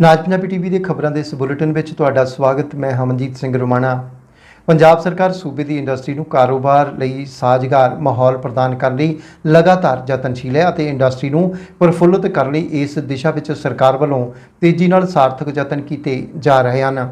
ਨਾਜ Punjabi TV ਦੇ ਖਬਰਾਂ ਦੇ ਇਸ ਬੁਲੇਟਿਨ ਵਿੱਚ ਤੁਹਾਡਾ ਸਵਾਗਤ, ਮੈਂ ਹਮਨਜੀਤ ਸਿੰਘ ਰੋਮਾਣਾ। ਪੰਜਾਬ ਸਰਕਾਰ ਸੂਬੇ ਦੀ ਇੰਡਸਟਰੀ ਨੂੰ ਕਾਰੋਬਾਰ ਲਈ ਸਾਜ਼ਗਾਰ ਮਾਹੌਲ ਪ੍ਰਦਾਨ ਕਰਨ ਲਈ ਲਗਾਤਾਰ ਯਤਨਸ਼ੀਲ ਹੈ ਅਤੇ ਇੰਡਸਟਰੀ ਨੂੰ ਪ੍ਰਫੁੱਲਤ ਕਰਨ ਲਈ ਇਸ ਦਿਸ਼ਾ ਵਿੱਚ ਸਰਕਾਰ ਵੱਲੋਂ ਤੇਜ਼ੀ ਨਾਲ ਸਾਰਥਕ ਯਤਨ ਕੀਤੇ ਜਾ ਰਹੇ ਹਨ।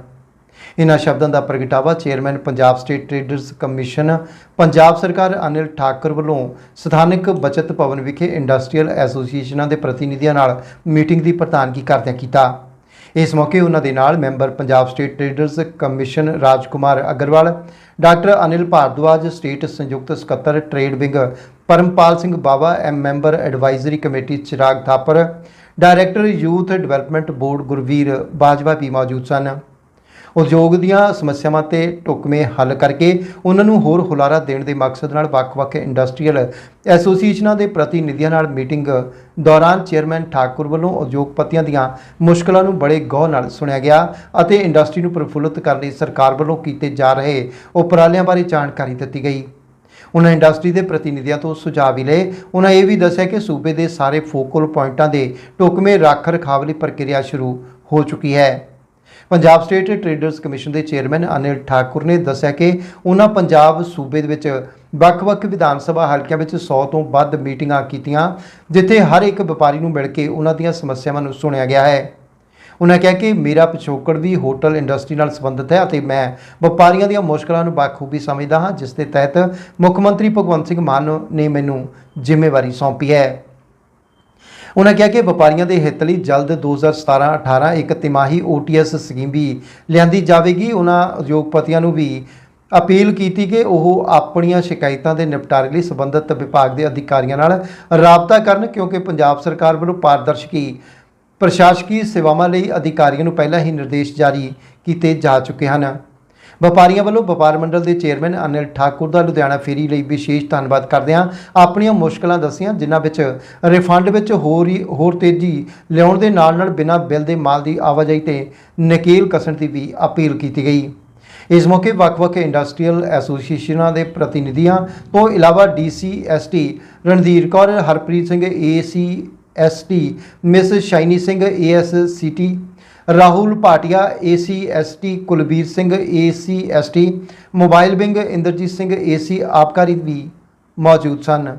ਇਨ੍ਹਾਂ ਸ਼ਬਦਾਂ ਦਾ ਪ੍ਰਗਟਾਵਾ chairman Punjab state traders commission, Punjab ਸਰਕਾਰ ਅਨਿਲ ਠਾਕਰ ਵੱਲੋਂ ਸਥਾਨਕ ਬਚਤ ਭਵਨ ਵਿਖੇ ਇੰਡਸਟਰੀਅਲ ਐਸੋਸੀਏਸ਼ਨਾਂ ਦੇ ਪ੍ਰਤੀਨਿਧੀਆਂ ਨਾਲ ਮੀਟਿੰਗ ਦੀ ਪ੍ਰਧਾਨਗੀ ਕਰਦਿਆਂ ਕੀਤਾ। ਇਸ ਮੌਕੇ ਉਹਨਾਂ ਦੇ ਨਾਲ member Punjab state traders commission Rajkumar Agarwal, doctor Anil Bhardwaj, state ਸੰਯੁਕਤ ਸਕੱਤਰ trade wing Parampal Singh Bawa, M member advisory committee Chirag Thapar, director youth development board Gurvir Bajwa ਵੀ ਮੌਜੂਦ ਸਨ। ਉਦਯੋਗ ਦੀਆਂ ਸਮੱਸਿਆਵਾਂ ਤੇ ਟੁਕਮੇ ਹੱਲ ਕਰਕੇ ਉਹਨਾਂ ਨੂੰ ਹੋਰ ਹੁਲਾਰਾ ਦੇਣ ਦੇ ਮਕਸਦ ਨਾਲ ਵੱਖ-ਵੱਖ ਇੰਡਸਟਰੀਅਲ ਐਸੋਸੀਏਸ਼ਨਾਂ ਦੇ ਪ੍ਰਤੀਨਿਧੀਆਂ ਨਾਲ ਮੀਟਿੰਗ ਦੌਰਾਨ ਚੇਅਰਮੈਨ ਠਾਕੁਰ ਵੱਲੋਂ ਉਦਯੋਗਪਤੀਆਂ ਦੀਆਂ ਮੁਸ਼ਕਲਾਂ ਨੂੰ ਬੜੇ ਗੌਰ ਨਾਲ ਸੁਣਿਆ ਗਿਆ ਅਤੇ ਇੰਡਸਟਰੀ ਨੂੰ ਪ੍ਰਫੁੱਲਤ ਕਰਨ ਲਈ ਸਰਕਾਰ ਵੱਲੋਂ ਕੀਤੇ ਜਾ ਰਹੇ ਉਪਰਾਲਿਆਂ ਬਾਰੇ ਜਾਣਕਾਰੀ ਦਿੱਤੀ ਗਈ। ਉਹਨਾਂ ਇੰਡਸਟਰੀ ਦੇ ਪ੍ਰਤੀਨਿਧੀਆਂ ਤੋਂ ਸੁਝਾਅ ਵੀ ਲਏ। ਉਹਨਾਂ ਇਹ ਵੀ ਦੱਸਿਆ ਕਿ ਸੂਬੇ ਦੇ ਸਾਰੇ ਫੋਕਲ ਪੁਆਇੰਟਾਂ ਦੇ ਟੁਕਮੇ ਰੱਖ ਰਖਾਵ ਲਈ ਪ੍ਰਕਿਰਿਆ ਸ਼ੁਰੂ ਹੋ ਚੁੱਕੀ ਹੈ। ਪੰਜਾਬ ਸਟੇਟ ਟ੍ਰੇਡਰਸ ਕਮਿਸ਼ਨ ਦੇ ਚੇਅਰਮੈਨ ਅਨਿਲ ਠਾਕੁਰ ਨੇ ਦੱਸਿਆ ਕਿ ਉਹਨਾਂ ਪੰਜਾਬ ਸੂਬੇ ਦੇ ਵਿੱਚ ਵੱਖ-ਵੱਖ ਵਿਧਾਨ ਸਭਾ ਹਲਕਿਆਂ ਵਿੱਚ 100 ਤੋਂ ਵੱਧ ਮੀਟਿੰਗਾਂ ਕੀਤੀਆਂ, ਜਿੱਥੇ ਹਰ ਇੱਕ ਵਪਾਰੀ ਨੂੰ ਮਿਲ ਕੇ ਉਹਨਾਂ ਦੀਆਂ ਸਮੱਸਿਆਵਾਂ ਨੂੰ ਸੁਣਿਆ ਗਿਆ ਹੈ। ਉਹਨਾਂ ਕਿਹਾ ਕਿ ਮੇਰਾ ਪਿਛੋਕੜ ਵੀ ਹੋਟਲ ਇੰਡਸਟਰੀ ਨਾਲ ਸੰਬੰਧਿਤ ਹੈ ਅਤੇ ਮੈਂ ਵਪਾਰੀਆਂ ਦੀਆਂ ਮੁਸ਼ਕਲਾਂ ਨੂੰ ਬਾਖੂਬੀ ਸਮਝਦਾ ਹਾਂ, ਜਿਸ ਦੇ ਤਹਿਤ ਮੁੱਖ ਮੰਤਰੀ ਭਗਵੰਤ ਸਿੰਘ ਮਾਨ ਨੇ ਮੈਨੂੰ ਜ਼ਿੰਮੇਵਾਰੀ ਸੌਂਪੀ ਹੈ। ਉਹਨਾਂ ਕਿਹਾ ਕਿ ਵਪਾਰੀਆਂ ਦੇ ਹਿੱਤ ਲਈ ਜਲਦ 2017-18 ਇੱਕ ਤਿਮਾਹੀ OTS ਸਕੀਮ ਵੀ ਲਿਆਂਦੀ ਜਾਵੇਗੀ। ਉਹਨਾਂ ਉਦਯੋਗਪਤੀਆਂ ਨੂੰ ਵੀ ਅਪੀਲ ਕੀਤੀ ਕਿ ਉਹ ਆਪਣੀਆਂ ਸ਼ਿਕਾਇਤਾਂ ਦੇ ਨਿਪਟਾਰੇ ਲਈ ਸੰਬੰਧਿਤ ਵਿਭਾਗ ਦੇ ਅਧਿਕਾਰੀਆਂ ਨਾਲ ਰਾਬਤਾ ਕਰਨ, ਕਿਉਂਕਿ ਪੰਜਾਬ ਸਰਕਾਰ ਵੱਲੋਂ ਪਾਰਦਰਸ਼ਕੀ ਪ੍ਰਸ਼ਾਸਕੀ ਸੇਵਾਵਾਂ ਲਈ ਅਧਿਕਾਰੀਆਂ ਨੂੰ ਪਹਿਲਾਂ ਹੀ ਨਿਰਦੇਸ਼ ਜਾਰੀ ਕੀਤੇ ਜਾ ਚੁੱਕੇ ਹਨ। ਵਪਾਰੀਆਂ ਵੱਲੋਂ ਵਪਾਰ ਮੰਡਲ ਦੇ ਚੇਅਰਮੈਨ ਅਨਿਲ ਠਾਕੁਰ ਦਾ ਲੁਧਿਆਣਾ ਫੇਰੀ ਲਈ ਵਿਸ਼ੇਸ਼ ਧੰਨਵਾਦ ਕਰਦਿਆਂ ਆਪਣੀਆਂ ਮੁਸ਼ਕਲਾਂ ਦੱਸੀਆਂ, ਜਿਨ੍ਹਾਂ ਵਿੱਚ ਰਿਫੰਡ ਵਿੱਚ ਹੋਰ ਹੀ, ਹੋਰ ਤੇਜ਼ੀ ਲਿਆਉਣ ਦੇ ਨਾਲ ਨਾਲ ਬਿਨਾਂ ਬਿੱਲ ਦੇ ਮਾਲ ਦੀ ਆਵਾਜਾਈ ਤੇ ਨਕੇਲ ਕਸਣ ਦੀ ਵੀ ਅਪੀਲ ਕੀਤੀ ਗਈ। ਇਸ ਮੌਕੇ ਵੱਖ-ਵੱਖ ਇੰਡਸਟਰੀਅਲ ਐਸੋਸੀਏਸ਼ਨਾਂ ਦੇ ਪ੍ਰਤੀਨਿਧੀਆਂ ਤੋਂ ਇਲਾਵਾ DCST Randhir Kaur, Harpreet Singh ACST miss Shiny Singh ASCT Rahul Bhatia ACST Kulbir Singh ACST mobile wing Inderjit Singh AC ਆਬਕਾਰੀ ਵੀ ਮੌਜੂਦ ਸਨ।